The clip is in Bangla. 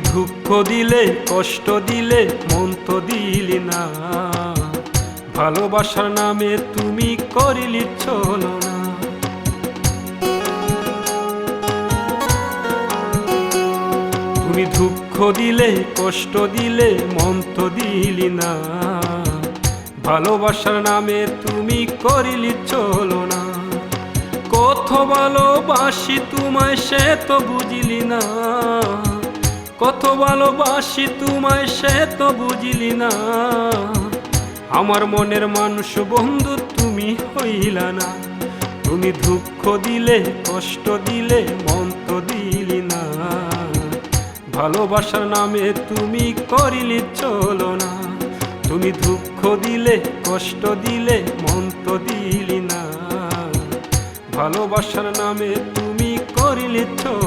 দিলে, কষ্ট দিলে, মন তো দিলি না। ভালোবাসার নামে তুমি করিলি, চলো না। তুমি দুঃখ দিলে, কষ্ট দিলে, মন তো দিলি না। ভালোবাসার নামে তুমি করিলি, চলো না। কত ভালোবাসি তোমায়, সে তো বুঝিলি না। কত ভালোবাসি তোমায় সে তো বুঝিলি না। আমার মনের মানুষ বন্ধু তুমি হইলা না। তুমি দুঃখ দিলে, কষ্ট দিলে, মন তো দিলি না। ভালোবাসার নামে তুমি করিলি চলো না। তুমি দুঃখ দিলে, কষ্ট দিলে, মন তো দিলি না। ভালোবাসার নামে তুমি করিলি চলো